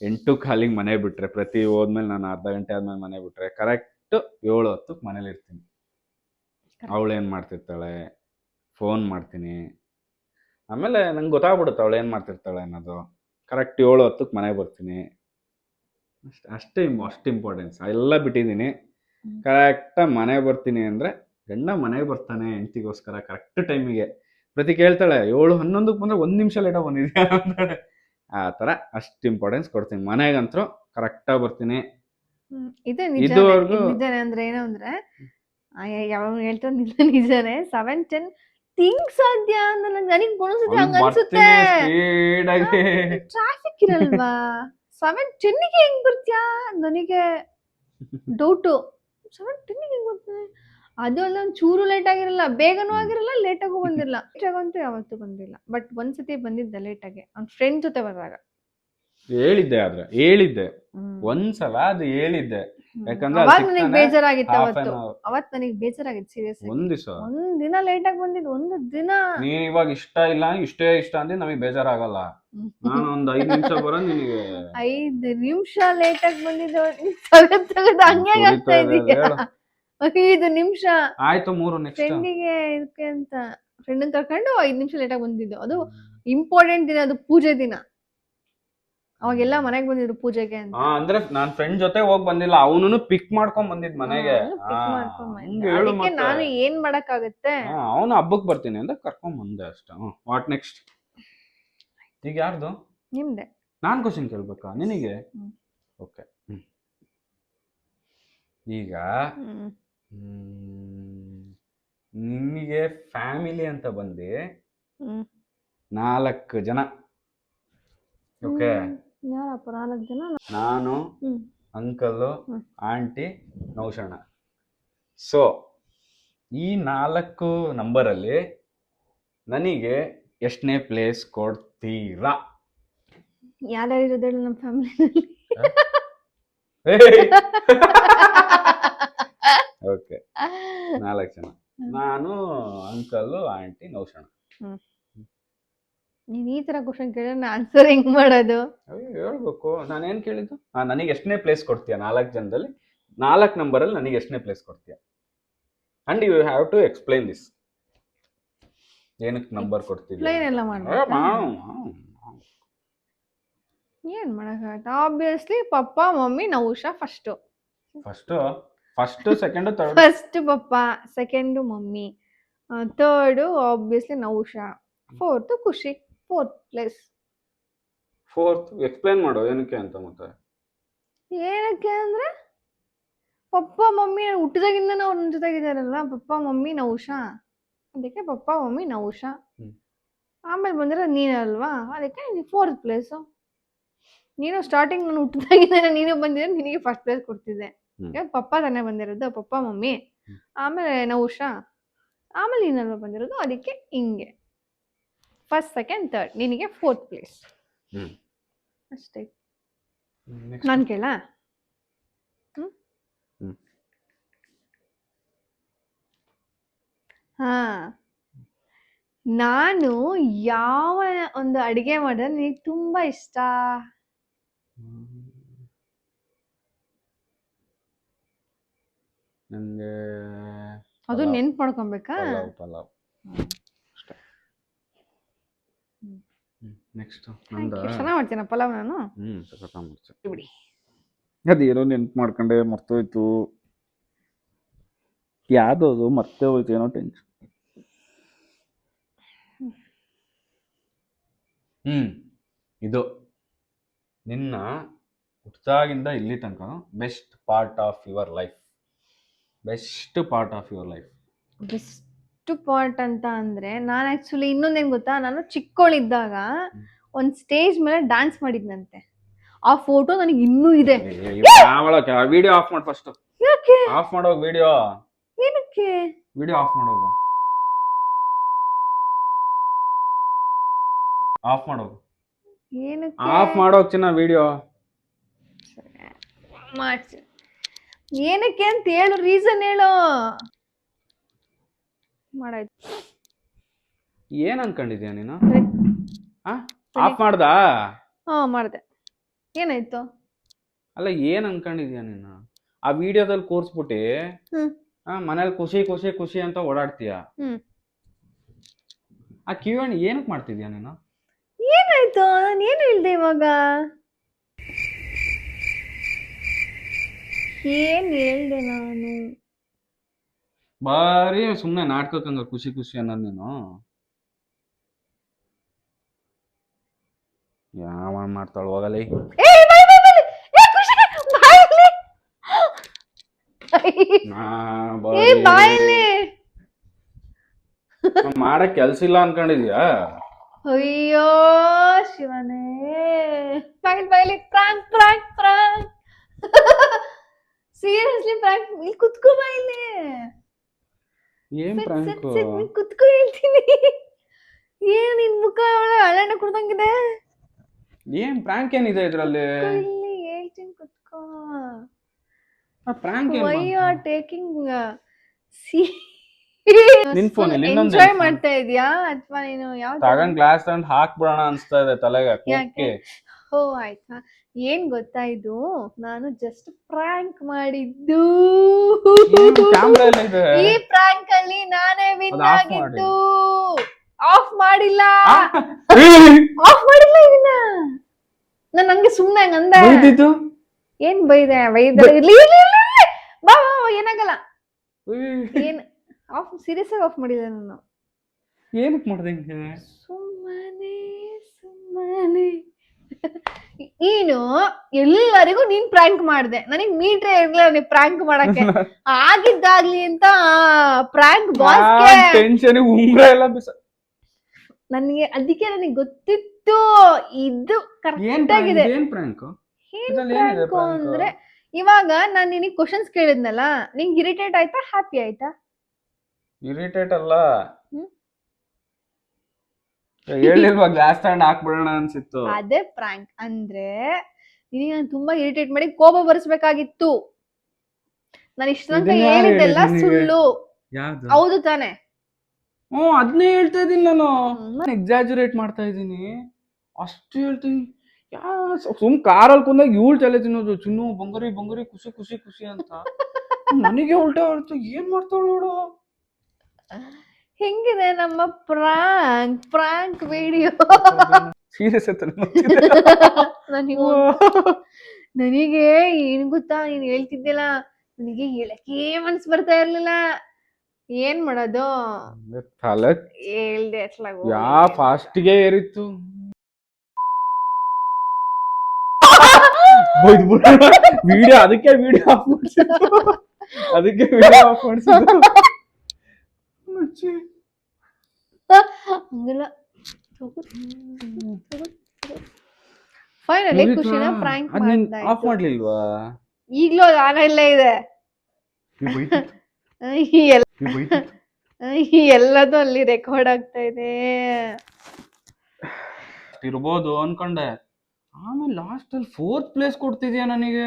ಎಂಟು ಕಾಲಿಗೆ ಮನೆ ಬಿಟ್ಟರೆ ಪ್ರತಿ ಹೋದ್ಮೇಲೆ ನಾನು ಅರ್ಧ ಗಂಟೆ ಆದ್ಮೇಲೆ ಮನೆ ಬಿಟ್ಟರೆ ಕರೆಕ್ಟ್ ಏಳು ಹತ್ತಕ್ಕೆ ಮನೇಲಿ ಇರ್ತೀನಿ. ಅವಳು ಏನು ಮಾಡ್ತಿರ್ತಾಳೆ? ಫೋನ್ ಮಾಡ್ತೀನಿ. ಆಮೇಲೆ ನಂಗೆ ಗೊತ್ತಾಗ್ಬಿಡುತ್ತೆ ಅವಳು ಏನು ಮಾಡ್ತಿರ್ತಾಳೆ ಅನ್ನೋದು. ಕರೆಕ್ಟ್ ಏಳು ಹತ್ತಕ್ಕೆ ಮನೆಗೆ ಬರ್ತೀನಿ. ಅಷ್ಟು ಅಷ್ಟೇ ಅಷ್ಟು ಇಂಪಾರ್ಟೆನ್ಸ್ ಎಲ್ಲ ಬಿಟ್ಟಿದ್ದೀನಿ. ಕರೆಕ್ಟಾಗಿ ಮನೆಗೆ ಬರ್ತೀನಿ ಅಂದರೆ ಗಂಡ ಮನೆಗೆ ಬರ್ತಾನೆ ಹೆಂಡ್ತಿಗೋಸ್ಕರ ಕರೆಕ್ಟ್ ಟೈಮಿಗೆ ಪ್ರತಿ ಕೇಳ್ತಾಳೆ ಏಳು ಹನ್ನೊಂದಕ್ಕೆ ಬಂದರೆ ಒಂದು ನಿಮಿಷ ಲೇಟಾಗಿ ಬಂದಿದ್ದೀನಿ ಅಂತಾಳೆ. ಆ ಥರ ಅಷ್ಟು ಇಂಪಾರ್ಟೆನ್ಸ್ ಕೊಡ್ತೀನಿ. ಮನೆಗಂತೂ ಕರೆಕ್ಟಾಗಿ ಬರ್ತೀನಿ. ಇದೇ ನಿಜ ನಿಜನೇ ಅಂದ್ರೆ ಏನು ಅಂದ್ರೆ ಯಾವಾಗ ಹೇಳ್ತಾರೆ ನಿಜನೇ. ಸೆವೆನ್ ಟೆನ್ ತಿಂಗ್ ಸಾಧ್ಯ? ನನಗೆ ನನಗೆ ಒಂದೊಂದ್ಸತಿ ಹಂಗ ಅನ್ಸುತ್ತೆ. ಟ್ರಾಫಿಕ್ ಇರಲ್ವಾ? ಸೆವೆನ್ ಟೆನ್ನಿಗೆ ಹೆಂಗ್ ಬರ್ತೀಯಾ? ನನಗೆ ಡೌಟು ಸೆವೆನ್ ಟೆನ್ನಿಗೆ ಹೆಂಗ್ ಬರ್ತೀನಿ ಅದು ಅಲ್ಲ ಒಂದ್ ಚೂರು ಲೇಟ್ ಆಗಿರಲ್ಲ ಬೇಗನೂ ಆಗಿರಲ್ಲ ಲೇಟ್ ಆಗು ಬಂದಿರಲ್ಲ. ಲೇಟ್ ಆಗಂತೂ ಯಾವತ್ತೂ ಬಂದಿಲ್ಲ. ಬಟ್ ಒಂದ್ಸತಿ ಬಂದಿದ್ದ ಲೇಟ್ ಆಗಿ ಅವ್ನ ಫ್ರೆಂಡ್ ಜೊತೆ ಬಂದಾಗ ಹೇಳಿದ್ದೆ ಆದ್ರೆ ಹೇಳಿದ್ದೆ. ಒಂದ್ಸಲ ಅದು ಹೇಳಿದ್ದೆ. ಯಾಕಂದ್ರೆ ಅವಾಗ ನನಗೆ ಬೇಜಾರಾಗಿತ್ತು ಅವತ್ತು. ಅವತ್ ನನಗೆ ಬೇಜಾರಾಗಿತ್ತು ಸೀರಿಯಸ್ ಒಂದ್ ದಿವಸ. ಒಂದ್ ದಿನ ಲೇಟ್ ಆಗಿ ಬಂದಿದ್ದು ಒಂದು ದಿನ. ನೀನ್ ಇವಾಗ ಇಷ್ಟ ಇಲ್ಲ ಇಷ್ಟೇ ಇಷ್ಟ ಅಂದ್ರೆ ನಮಗೆ ಬೇಜಾರಾಗಲ್ಲ. ನಾನು ಒಂದ್ ಐದ್ ನಿಮಿಷ ಬರೋ ನಿನಗೆ. ಐದ್ ನಿಮಿಷ ಲೇಟ್ ಆಗಿ ಬಂದಿದ್ದು ತಗದ್ ಹಂಗೆ ಆಗ್ತಾ ಇದೀಯ? ಐದು ನಿಮಿಷ. ಆಯ್ತು ಮೂರು ನೆಕ್ಸ್ಟ್ ಫ್ರೆಂಡಿಗೆ ಇದಕ್ಕೆ ಅಂತ. ಫ್ರೆಂಡ್ ಕರ್ಕೊಂಡು ಐದ್ ನಿಮಿಷ ಲೇಟ್ ಆಗಿ ಬಂದಿದ್ದು. ಅದು ಇಂಪಾರ್ಟೆಂಟ್ ದಿನ ಅದು ಪೂಜೆ ದಿನ. ಅವಾಗೆಲ್ಲ ಮನೆಗೆ ಬಂದಿದ್ರು ಪೂಜೆಗೆ ಅಂತ. ಹಾ ಅಂದ್ರೆ ನಾನ್ ಫ್ರೆಂಡ್ ಜೊತೆ ಹೋಗ್ ಬಂದಿಲ್ಲ ಅವನು ಪಿಕ್ ಮಾಡ್ಕೊಂಡ್ ಬಂದಿದ್ ಮನೆಗೆ. ಪಿಕ್ pick ಹಾ, ಮಾಡ್ಕೊಂಡ್ ಬಂದ. ಹಂಗೆ ಹೇಳು ಅದಕ್ಕೆ ಮತ್ತೆ. ನಾನು ಏನ್ ಮಾಡಕ್ಕಾಗತ್ತೆ? ಅವನು ಹಬ್ಬಕ್ ಬರ್ತೀನಿ ಅಂತ ಕರ್ಕೊಂಡ್ ಬಂದೆ ಅಷ್ಟ. ವಾಟ್ ನೆಕ್ಸ್ಟ್ ಈಗ ಯಾರ್ದು? ನಿಮ್ದೆ. ನಾನ್ ಕ್ವಶನ್ ಕೇಳ್ಬೇಕಾ? ನಿನಗೆ? ಹ್ಮ್. ಓಕೆ ಈಗ ಹ್ಮ್. ನಿಮಗೆ ಫ್ಯಾಮಿಲಿ ಅಂತ ಬಂದು ಹ್ಮ್. ನಾಲ್ಕು ಜನ. ಓಕೆ ಹ್ಮ್. ಯಾರಪ್ಪ ನಾಲ್ಕು ಜನ? ನಾನು ಹ್ಮ್. ಅಂಕಲ್ಲು ಹ್ಮ್. ಆಂಟಿ ನೌಶಣ ಸೊ ಈ ನಾಲ್ಕು ನಂಬರಲ್ಲಿ ನನಗೆ ಎಷ್ಟನೇ ಪ್ಲೇಸ್ ಕೊಡ್ತೀರಾ? ಯಾರ್ಯಾರು ಇರೋದು ಹೇಳು ನಮ್ಮ ಫ್ಯಾಮಿಲಿ ಓಕೆ ನಾಲ್ಕು ಜನ. ನಾನು ಅಂಕಲ್ಲು ಆಂಟಿ ನೌಶಣ ನೀನ್ ಈ ತರ ಕ್ವಶನ್ ಕೇಳಿದ್ರೆ ಆನ್ಸರ್ ಹೆಂಗ್ ಮಾಡೋದು? ಅಯ್ಯೋ, ಹೇಳ್ಬೇಕು. ನಾನೇನ್ ಕೇಳಿದ್ದು? ಹಾ ನನಗೆ ಎಷ್ಟನೇ ಪ್ಲೇಸ್ ಕೊಡ್ತೀಯ ನಾಲ್ಕು ಜನದಲ್ಲಿ? ನಾಲ್ಕು ನಂಬರಲ್ಲಿ ನನಗೆ ಎಷ್ಟನೇ ಪ್ಲೇಸ್ ಕೊಡ್ತೀಯ? And you have to explain this ಏನಕ್ಕೆ ನಂಬರ್ ಕೊಡ್ತೀನಿ ಪ್ಲೇನ್ ಎಲ್ಲ ಮಾಡ್ಬೇಕು? ಏನ್ ಮಾಡಕ್ಕಾಗತ್ತೆ obviously papa mummy Nausha first first first second third first papa second mummy. Third obviously Nausha fourth Khushi. Fourth place fourth explain ಮಾಡು ಏನಕ್ಕೆ ಅಂತ ಮತ್ತೆ? ಏನಕ್ಕೆ ಅಂದ್ರೆ ಪಪ್ಪ ಮಮ್ಮಿ ಹುಟ್ಟಿದಾಗಿಂದ ಅವ್ರ ನನ್ನ ಜೊತೆಗಿದಾರಲ್ಲ ಪಪ್ಪ ಮಮ್ಮಿ ನೌಷಾ ಅದಕ್ಕೆ ಪಪ್ಪ ಮಮ್ಮಿ ನೌಷಾ ಹ್ಮ್. ಆಮೇಲೆ ಬಂದ್ರೆ ನೀನಲ್ವಾ ಅದಕ್ಕೆ ಫೋರ್ತ್ ಪ್ಲೇಸು ನೀನು ಸ್ಟಾರ್ಟಿಂಗ್ ನಾನು ಹುಟ್ಟಿದಾಗಿಂದ ನೀನು ಬಂದಿದ್ರೆ ನಿನಗೆ ಫಸ್ಟ್ ಪ್ಲೇಸ್ ಕೊಡ್ತಿದ್ದೆ. ಹ್ಮ್. ಇವಾಗ ಪಪ್ಪ ತಾನೇ ಬಂದಿರೋದು ಪಪ್ಪ ಮಮ್ಮಿ. ಆಮೇಲೆ ನೌಷಾ ಆಮೇಲೆ ನೀನಲ್ವಾ ಬಂದಿರೋದು? ಅದಕ್ಕೆ ಹಿಂಗೆ. ಫಸ್ಟ್ ಸೆಕೆಂಡ್ ಥರ್ಡ್ ನಿನಗೆ ಫೋರ್ತ್ ಪ್ಲೇಸ್ ಹ್ಮ್. ಅಷ್ಟೇ ನೆಕ್ಸ್ಟ್ ನಾನು ಕೇಳ ಹ್ಮ್ ಹ್ಮ್. ಹಾ ನಾನು ಯಾವ ಒಂದು ಅಡಿಗೆ ಮಾಡಿದ್ರೆ ನಿನಗೆ ತುಂಬಾ ಇಷ್ಟ ನನಗೆ ಅದು ಪಲಾವ್. ನೆನ್ಪು ಮಾಡ್ಕೊಬೇಕಾ ಪಲಾವ್ ಪಲಾವ್ ಅಷ್ಟೇ ಹ್ಮ್. ನೆಕ್ಸ್ಟ್ ನಂದ? ಚೆನ್ನಾಗಿ ಮಾಡ್ತೀನ ಪಲಾವ್ ನಾನು? ಹ್ಮ್ ಸಖತ್ತ ಮಾಡ್ತೀನಿ. ಬಿಡಿ. ಅದೇನೋ ನೆನ್ಪು ಮಾಡ್ಕೊಂಡೆ ಮರ್ತೋಯ್ತು. ಯಾವ್ದು ಅದು ಮರ್ತೇ ಹೋಯ್ತು ಏನೋ ಟೆನ್ಷನ್ ಹ್ಮ್ ಇದು. ನಿನ್ನ ಹುಟ್ಟಾಗಿಂದ ಇಲ್ಲಿ ತನಕ best part of your life best part of your life best part ಅಂತ ಅಂದ್ರೆ ನಾನು ಆಕ್ಚುಲಿ ಇನ್ನೊಂದೇನ್ ಗೊತ್ತಾ? ನಾನು ಚಿಕ್ಕವಳಿದ್ದಾಗ ಒಂದು ಸ್ಟೇಜ್ ಮೇಲೆ ಡ್ಯಾನ್ಸ್ ಮಾಡಿದ್ನಂತೆ. ಆ ಫೋಟೋ ನನಗೆ ಇನ್ನೂ ಇದೆ. ವಿಡಿಯೋ ಆಫ್ ಮಾಡಿ ಫಸ್ಟ್ ಯಾಕೆ? ಆಫ್ ಮಾಡೋ ವಿಡಿಯೋ ಏನಕ್ಕೆ? ವಿಡಿಯೋ ಆಫ್ ಮಾಡೋದು ಆಫ್ ಮಾಡೋ ಏನಕ್ಕೆ? ಆಫ್ ಮಾಡೋ ಚಿನ್ನ ವಿಡಿಯೋ ಮಾಡ್ಸಿ. ಏನಕ್ಕೆ ಅಂತ ಹೇಳು ರೀಸನ್ ಹೇಳು. ಮಾಡಾಯ್ತು. ಏನ್ ಅನ್ಕೊಂಡಿದ್ಯಾ ನೀನು. ಆ? ಆಫ್ ಮಾಡ್ದಾ? ಹಾ ಮಾಡ್ದೆ. ಏನಾಯ್ತು? ಅಲ್ಲ ಏನ್ ಅನ್ಕೊಂಡಿದ್ಯಾ ನೀನು? ಆ ವಿಡಿಯೋದಲ್ಲಿ ಕೂರ್ಸ್ಬಿಟ್ಟು ಹ್ಮ್. ಆ ಮನೇಲಿ ಖುಷಿ ಖುಷಿ ಖುಷಿ ಅಂತ ಓಡಾಡ್ತೀಯ? ಹ್ಮ್. ಆ ಅಣ್ಣ ಏನಕ್ಕೆ ಮಾಡ್ತಿದ್ಯಾ ನೀನು? ಏನಾಯ್ತು? ನಾನು ಏನು ಹೇಳ್ದೆ ಇವಾಗ? ಏನ್ ಹೇಳ್ದೆ ನಾನು? ಬಾರಿ ಸುಮ್ಮನೆ ನಾಟಕಕ್ಕಂಗ ಖುಷಿ ಖುಷಿ ಅನ್ನೋದು ನೀನು. ಯಾವ ಮಾಡ್ತಾಳ ಹೋಗಲಿ. ಏ ಬಾಯ್ ಬಾಯ್ ಬಾಯ್ ಏ ಖುಷಿ ಬಾಯಲ್ಲಿ ನಾ ಏ ಬಾಯಲ್ಲಿ ಬಾರಿ ಮಾಡಕ್ ಕೆಲ್ಸ ಇಲ್ಲ ಅನ್ಕೊಂಡಿದ್ಯಾ? ಅಯ್ಯೋ ಶಿವನೇ. ಬಾಯಲ್ಲಿ ಬಾಯಲ್ಲಿ prank prank prank. Seriously prank. ಇಲ್ಲಿ ಕುತ್ಕೋ ಬಾಯಲ್ಲಿ ಏನ್ ಪ್ರಾಂಕ್ ಕುತ್ಕೊ ಹೇಳ್ತೀನಿ. ಏನ್ ನಿನ್ ಮುಖ ಹಳೆಣ್ಣ ಕುಡ್ದಂಗಿದೆ? ಏನ್ ಪ್ರಾಂಕ್ ಏನಿದೆ ಇದ್ರಲ್ಲಿ? ಇಲ್ಲಿ ಹೇಳ್ತೀನಿ ಕುತ್ಕೋ. ಪ್ರಾಂಕ್ ವೈ ಆರ್ ಟೇಕಿಂಗ್ ನಿನ್ ಫೋನ್ ಅಲ್ಲಿ ಇನ್ನೊಂದು ಎಂಜಾಯ್ ಮಾಡ್ತಾ ಇದೀಯಾ? ಅಥವಾ ನೀನು ಯಾವ ತಗೊಂಡ್ ಗ್ಲಾಸ್ ತಗೊಂಡ್ ಹಾಕ್ಬಿಡೋಣ ಅನ್ಸ್ತಾ ಇದೆ ತಲೆಗೆ ಓ ಆಯ್ತಾ? ಏನ್ ಗೊತ್ತಾ ಇದು? ನಾನು ಜಸ್ಟ್ ಪ್ರಾಂಕ್ ಮಾಡಿದ್ದು. ಈ ಪ್ರಾಂಕ್ ಅಲ್ಲಿ ನಾನೇ ವಿನ್ ಆಗಿದ್ದು. ಆಫ್ ಮಾಡಿಲ್ಲ? ಆಫ್ ಮಾಡಿಲ್ಲ ಇದನ್ನ. ನಾನು ಹಂಗೆ ಸುಮ್ನೆ ನಂದ. ಅಂದೆ ಏನ್ ಬೈದೆ? ಬೈದೆ? ಇರ್ಲಿ ಇರ್ಲಿ ಇರ್ಲಿ ಬಾ ಏನಾಗಲ್ಲ. ಏನ್? ಆಫ್ ಸೀರಿಯಸ್ ಆಗಿ ಆಫ್ ಮಾಡಿಲ್ಲ ನಾನು. ಏನಕ್ಕೆ ಮಾಡ್ದೆ ಸುಮ್ಮನೆ ನೀನು ಎಲ್ಲರಿಗೂ ನೀನ್ ಪ್ರಾಂಕ್ ಮಾಡ್ದೆ. ನನಗ್ ಮೀಟ್ರೆ ಇರ್ಲಿಲ್ಲ ನೀನ್ ಪ್ರಾಂಕ್ ಮಾಡಕ್ಕೆ. ಆಗಿದ್ದಾಗ್ಲಿ ಅಂತ ಪ್ರಾಂಕ್ ಬಾಸ್ಗೆ ಟೆನ್ಷನ್ ಉಂಗ್ರ ಎಲ್ಲ ಬಿಸ ನನಗೆ ಅದಕ್ಕೆ ನನಗೆ ಗೊತ್ತಿತ್ತು. ಇದು ಕರೆಕ್ಟ್ ಆಗಿದೆ. ಏನ್? ಅಂದ್ರೆ ಇವಾಗ ನಾನ್ ನಿನಗೆ ಕ್ವಶನ್ಸ್ ಕೇಳಿದ್ನಲ್ಲ ನಿಂಗೆ ಇರಿಟೇಟ್ ಆಯ್ತಾ ಹ್ಯಾಪಿ ಆಯ್ತಾ? ಇರಿಟೇಟ್ ಅಲ್ಲ? ಹೇಳಿಲ್ವಾ ಗ್ಲಾಸ್ ತಗೊಂಡ್ ಹಾಕ್ಬಿಡೋಣ ಅನ್ಸಿತ್ತು. ಅದೇ ಪ್ರಾಂಕ್ ಅಂದ್ರೆ ನಿನಗೆ ನಾನು ತುಂಬಾ ಇರಿಟೇಟ್ ಮಾಡಿ ಕೋಪ ಬರಿಸ್ಬೇಕಾಗಿತ್ತು. ನಾನು ಇಷ್ಟಂತ ಹೇಳಿದ್ದೆಲ್ಲ ಸುಳ್ಳು. ಹೌದು ತಾನೆ. ಹ್ಮ್ ಅದನ್ನೇ ಹೇಳ್ತಾ ಇದ್ದೀನಿ ನಾನು. ಎಕ್ಸಾಜುರೇಟ್ ಮಾಡ್ತಾ ಇದೀನಿ ಅಷ್ಟು ಹೇಳ್ತೀನಿ. ಯಾ ಸುಮ್ ಕಾರಲ್ಲಿ ಕುಂದಾಗ ಇವಳು ತಲೆ ತಿನ್ನೋದು. ಚಿನ್ನು ಬಂಗರಿ ಬಂಗರಿ ಖುಷಿ ಖುಷಿ ಖುಷಿ ಅಂತ. ನನಗೆ ಉಲ್ಟಾ ಹೊರತು ಏನ್ ಮಾಡ್ತಾಳ ನೋಡು? ಹೆಂಗಿದೆ ನಮ್ಮ ಪ್ರಾಂಕ್ ಪ್ರಾಂಕ್ ವಿಡಿಯೋ? ಸೀರಿಯಸ್ ನನಗೆ ನನಗೆ ಏನ್ ಗೊತ್ತಾ ನೀನ್ ಹೇಳ್ತಿದ್ದಿಲ್ಲ ನನಗೆ ಹೇಳಕ್ಕೆ ಮನ್ಸ್ ಬರ್ತಾ ಇರ್ಲಿಲ್ಲ. ಏನ್ ಮಾಡೋದು? ತಲೆ ಹೇಳ್ದೆ ಅಟ್ಲಾಗ ಯಾ ಫಾಸ್ಟ್ಗೆ ಏರಿತ್ತು. ವಿಡಿಯೋ ಅದಕ್ಕೆ ವಿಡಿಯೋ ಆಫ್ ಮಾಡ್ಸಿದ್ದು. ಅದಕ್ಕೆ ವಿಡಿಯೋ ಆಫ್ ಮಾಡ್ಸಿದ್ದು. ಹಂಗೆಲ್ಲ. ಫೈನಲಿ? ಖುಷಿನ ಪ್ರಾಂಕ್ ಆಫ್ ಮಾಡ್ಲಿಲ್ವಾ? ಈಗ್ಲೂ ಅದು ಆನ್ ಇಲ್ಲೇ ಇದೆ. ಎಲ್ಲದು ಅಲ್ಲಿ ರೆಕಾರ್ಡ್ ಆಗ್ತಾ ಇದೆ. ಇರ್ಬೋದು ಅನ್ಕೊಂಡೆ. ಆಮೇಲೆ ಲಾಸ್ಟ್ ಅಲ್ಲಿ ಫೋರ್ತ್ ಪ್ಲೇಸ್ ಕೊಡ್ತಿದ್ಯಾ ನನಗೆ?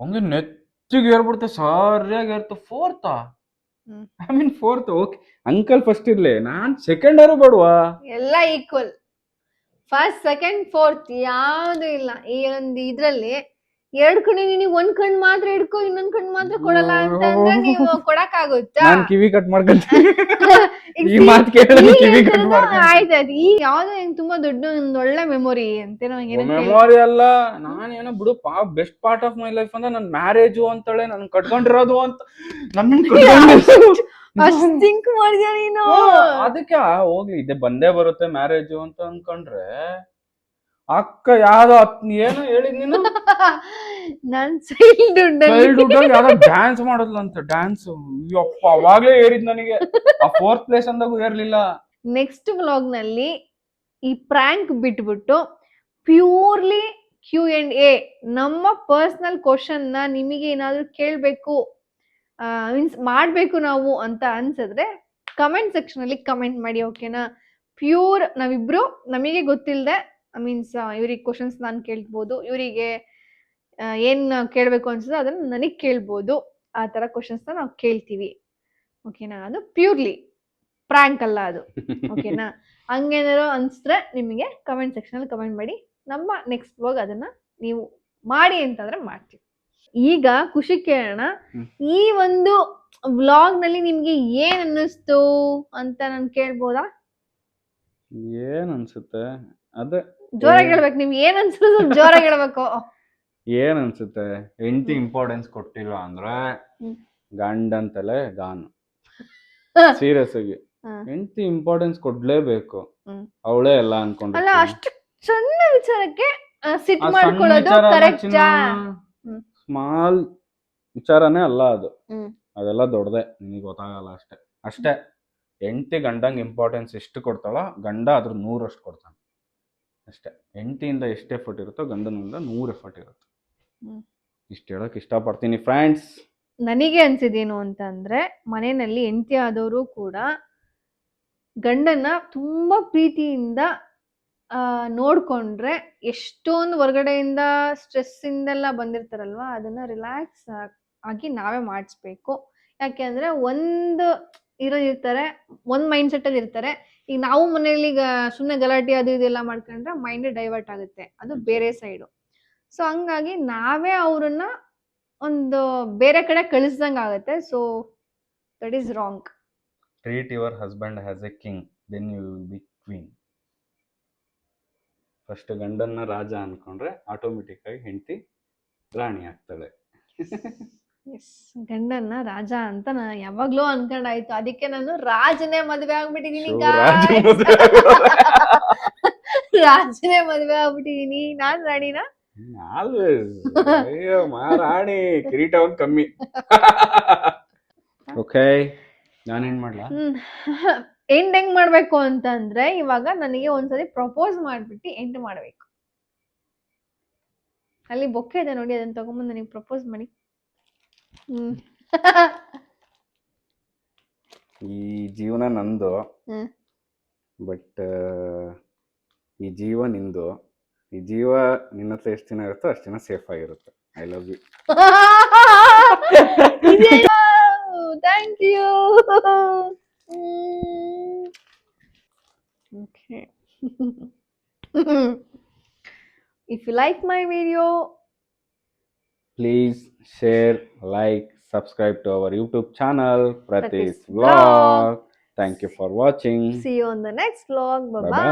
ಹಂಗೆ ನೆತ್ತಿಗೆ ಏರ್ಬಿಡ್ತೆ ಸರಿಯಾಗಿ ಏರ್ತು. ಫೋರ್ತಾ ಹ್ಮ್. I mean fourth okay uncle first ಇರ್ಲಿ. ನಾನ್ ಸೆಕೆಂಡ್ ಆರು ಬೇಡವಾ? ಎಲ್ಲ ಈಕ್ವಲ್ ಫಸ್ಟ್ ಸೆಕೆಂಡ್ ಫೋರ್ತ್ ಯಾವುದು ಇಲ್ಲ. ಈ ಒಂದು ಇದ್ರಲ್ಲಿ ಎರಡ್ ಕಣ್ಣು ನಿನಗೆ ಒಂದ್ ಕಣ್ ಮಾತ್ರ ಹಿಡ್ಕೊ ಇನ್ನೊಂದ್ ಕಣ್ ಮಾತ್ರ ಕೊಡಲ್ಲ ಅಂತ ಅಂದ್ರೆ ನೀವು ಕೊಡಕ್ ಆಗುತ್ತಾ ನಾನ್ ಕಿವಿ ಕಟ್ ಈ ಮಾತ್ ಕೇಳಿದ್ರೆ ಕಿವಿ ಕಟ್ ಆಯ್ತು ಆಯ್ತು. ಈ ಯಾವ್ದೋ ಹೆಂಗ್ ತುಂಬಾ ದೊಡ್ಡ ಒಂದ್ ಒಳ್ಳೆ ಮೆಮೊರಿ ಅಂತ ಮೆಮೊರಿ ಅಲ್ಲ ನಾನ್ ಏನೋ ಬಿಡು ಪಾ best part of my life ಅಂದ್ರೆ ನನ್ ಮ್ಯಾರೇಜು ಅಂತಳೆ ನನ್ ಕಟ್ಕೊಂಡಿರೋದು ಅಂತ ನನ್ನ ಅಷ್ಟ್ ಥಿಂಕ್ ಮಾಡಿದ್ಯಾ ನೀನು? ಅದಕ್ಕೆ ಹೋಗ್ಲಿ ಇದೆ ಬಂದೇ ಬರುತ್ತೆ ಮ್ಯಾರೇಜು ಅಂತ ಅನ್ಕೊಂಡ್ರೆ. ಅಕ್ಕ ಯಾವ್ದೋ ಏನು ಹೇಳಿದ್ ನೀನು? ನನ್ ಚೈಲ್ಡ್ಹುಡ್ ಚೈಲ್ಡ್ಹುಡ್ ಅಲ್ಲಿ ಯಾವ್ದೋ ಡ್ಯಾನ್ಸ್ ಮಾಡೋದ್ಲಂತ ಡ್ಯಾನ್ಸ್ ಯಪ್ಪ ಅವಾಗ್ಲೇ ಏರಿದ್ ನನಗೆ. ಆ ಫೋರ್ತ್ ಪ್ಲೇಸ್ ಅಂದಾಗೂ ಏರ್ಲಿಲ್ಲ. ನೆಕ್ಸ್ಟ್ ವ್ಲಾಗ್ನಲ್ಲಿ ಈ ಪ್ರ್ಯಾಂಕ್ ಬಿಟ್ಬಿಟ್ಟು ಪ್ಯೂರ್ಲಿ ಕ್ಯೂ ಅಂಡ್ ಎ ನಮ್ಮ ಪರ್ಸನಲ್ ಕ್ವಶನ್ನ ನಿಮಗೆ ಏನಾದ್ರೂ ಕೇಳ್ಬೇಕು ಮೀನ್ಸ್ ಮಾಡ್ಬೇಕು ನಾವು ಅಂತ ಅನ್ಸಿದ್ರೆ ಕಮೆಂಟ್ ಸೆಕ್ಷನ್ ಅಲ್ಲಿ ಕಮೆಂಟ್ ಮಾಡಿ ಓಕೆನಾ ಪ್ಯೂರ್ ನಾವಿಬ್ರು ನಮಗೆ ಗೊತ್ತಿಲ್ಲದೆ ಮೀನ್ಸ್ ಇವ್ರಿಗೆ ಕ್ವಶನ್ಸ್ ನಾನು ಕೇಳ್ಬೋದು. ಇವರಿಗೆ ಏನ್ ಕೇಳಬೇಕು ಅನ್ಸುತ್ತೆ ಅದನ್ನ ನನಗೆ ಕೇಳ್ಬೋದು. ಆ ತರ ಕ್ವಶನ್ಸ್ ನಾವು ಕೇಳ್ತೀವಿ. ಓಕೆನಾ ಅದು ಪ್ಯೂರ್ಲಿ ಪ್ರಾಂಕ್ ಅಲ್ಲ ಅದು. ಓಕೆನಾ ಹಂಗೇನಾದ್ರು ಅನ್ಸಿದ್ರೆ ನಿಮಗೆ ಕಮೆಂಟ್ ಸೆಕ್ಷನ್ ಅಲ್ಲಿ ಕಮೆಂಟ್ ಮಾಡಿ. ನಮ್ಮ ನೆಕ್ಸ್ಟ್ ಹೋಗಿ ಅದನ್ನ ನೀವು ಮಾಡಿ ಅಂತಂದ್ರೆ ಮಾಡ್ತೀವಿ. ಈಗ ಖುಷಿ ಕೇಳೋಣ. ಈ ಒಂದು ವ್ಲಾಗ್ನಲ್ಲಿ ನಿಮ್ಗೆ ಏನ್ ಅನ್ನಿಸ್ತು ಅಂತ ನಾನು ಕೇಳ್ಬೋದಾ? ಏನ್ ಅನ್ಸುತ್ತೆ? ಅದೇ ಜೋರಾಗಿ ಹೇಳ್ಬೇಕು ನಿಮ್ಗೆ ಏನ್ ಅನ್ಸುತ್ತೆ ಸ್ವಲ್ಪ ಜೋರಾಗಿ ಹೇಳ್ಬೇಕು. ಏನ್ ಅನ್ಸುತ್ತೆ? ಹೆಂಡತಿ ಇಂಪಾರ್ಟೆನ್ಸ್ ಕೊಟ್ಟಿಲ್ಲ ಅಂದ್ರೆ ಗಂಡ ಅಂತಲೇ ಗಾನು. ಸೀರಿಯಸ್ ಆಗಿ. ಹೆಂಡತಿ ಇಂಪಾರ್ಟೆನ್ಸ್ ಕೊಡ್ಲೇಬೇಕು. ಅವಳೇ ಎಲ್ಲ ಅನ್ಕೊಂಡು ಅಲ್ಲ ಅಷ್ಟು ಸಣ್ಣ ವಿಚಾರಕ್ಕೆ ಸಿಟ್ ಮಾಡ್ಕೊಳ್ಳೋದು ಕರೆಕ್ಟಾ ಸ್ಮಾಲ್ ವಿಚಾರನೇ ಅಲ್ಲ ಅದು. ಅದೆಲ್ಲ ದೊಡ್ಡದೆ ನಿನಗೆ ಗೊತ್ತಾಗಲ್ಲ ಅಷ್ಟೇ. ಅಷ್ಟೇ. ಹೆಂಡತಿ ಗಂಡಂಗೆ ಇಂಪಾರ್ಟೆನ್ಸ್ ಎಷ್ಟು ಕೊಡ್ತಾಳೋ ಗಂಡ ಅದ್ರ ನೂರಷ್ಟು ಕೊಡ್ತಾನೆ. ಅಷ್ಟೇ. ಹೆಂಡತಿಯಿಂದ ಎಷ್ಟು ಎಫರ್ಟ್ ಇರುತ್ತೋ ಗಂಡನಿಂದ ನೂರು ಎಫರ್ಟ್ ಇರುತ್ತೆ. ಇಷ್ಟು ಹೇಳೋಕೆ ಇಷ್ಟಪಡ್ತೀನಿ ಫ್ರೆಂಡ್ಸ್ ನನಗೆ ಅನ್ಸಿದೇನು ಅಂತ ಅಂದ್ರೆ ಮನೆಯಲ್ಲಿ ಹೆಂಡತಿ ಆದವರು ಕೂಡ ಗಂಡನ್ನ ತುಂಬಾ ಪ್ರೀತಿಯಿಂದ ನೋಡ್ಕೊಂಡ್ರೆ ಎಷ್ಟೊಂದು ಹೊರಗಡೆಯಿಂದ ಸ್ಟ್ರೆಸ್ ಇಂದೆಲ್ಲ ಬಂದಿರ್ತಾರಲ್ವಾ ಅದನ್ನ ರಿಲ್ಯಾಕ್ಸ್ ಆಗಿ ನಾವೇ ಮಾಡಿಸ್ಬೇಕು. ಯಾಕೆ ಯಾಕೆಂದ್ರೆ ಒಂದು ಇರೋ ಇರ್ತಾರೆ ಒಂದು ಮೈಂಡ್ ಸೆಟ್ ಅಲ್ಲಿ ಇರ್ತಾರೆ. ಈಗ ನಾವು ಮನೆಯಲ್ಲಿ ಈಗ ಸುಮ್ಮನೆ ಗಲಾಟೆ ಅದು ಇದೆಲ್ಲ ಮಾಡ್ಕೊಂಡ್ರೆ ಮೈಂಡ್ ಡೈವರ್ಟ್ ಆಗುತ್ತೆ. ಅದು ಬೇರೆ ಸೈಡು ಸೊ ಹಂಗಾಗಿ ನಾವೇ ಅವ್ರನ್ನ ಒಂದು ಬೇರೆ ಕಡೆ ಕಳಿಸ್ದಂಗೆ ಆಗುತ್ತೆ. So that is wrong treat your husband has a king then you will be queen first ಗಂಡನ್ನ ರಾಜ ಅನ್ಕೊಂಡ್ರೆ ಆಟೋಮೆಟಿಕ್ ಆಗಿ ಹೆಂಡತಿ ರಾಣಿ ಆಗ್ತಾಳೆ. ಎಸ್ ಗಂಡನ್ನ ರಾಜ ಅಂತ ನಾನು ಯಾವಾಗ್ಲೂ ಅನ್ಕೊಂಡಾಯ್ತು. ಅದಕ್ಕೆ ನಾನು ರಾಜನೇ ಮದ್ವೆ ಆಗ್ಬಿಟ್ಟಿದೀನಿ. ರಾಜನೇ ಮದ್ವೆ ಆಗ್ಬಿಟ್ಟಿದೀನಿ. ನಾನ್ ರಾಣಿನ? ಅಯ್ಯೋ ಮಹಾರಾಣಿ ಕಿರೀಟ ಒಂದ್ ಕಮ್ಮಿ. ಓಕೆ ನಾನೇನ್ ಮಾಡ್ಲಾ? ಎಂಡ್ ಹೆಂಗ್ ಮಾಡ್ಬೇಕು ಅಂತಂದ್ರೆ ಇವಾಗ ನನಗೆ ಒಂದ್ಸರಿ ಪ್ರಪೋಸ್ ಮಾಡ್ಬಿಟ್ಟು ಎಂಡ್ ಮಾಡ್ಬೇಕು. ಅಲ್ಲಿ ಬೊಕ್ಕೆ ಇದೆ ನೋಡಿ ಅದನ್ನ ತಗೊಂಬಂದು ನನಗೆ ಪ್ರಪೋಸ್ ಮಾಡಿ. ಹ್ಮ್. ಈ ಜೀವನ ನಂದು ಹ್ಮ್. ಬಟ್ ಈ ಜೀವ ನಿಂದು ಈ ಜೀವ ನಿನ್ನ ಹತ್ರ ಎಷ್ಟು ದಿನ ಇರುತ್ತೋ ಅಷ್ಟು ದಿನ ಸೇಫ್ ಆಗಿರುತ್ತೆ. I love you thank you okay if you like my video please share like subscribe to our YouTube channel Pratis Pratis vlog thank you for watching see you on the next vlog. Bye Bye bye bye.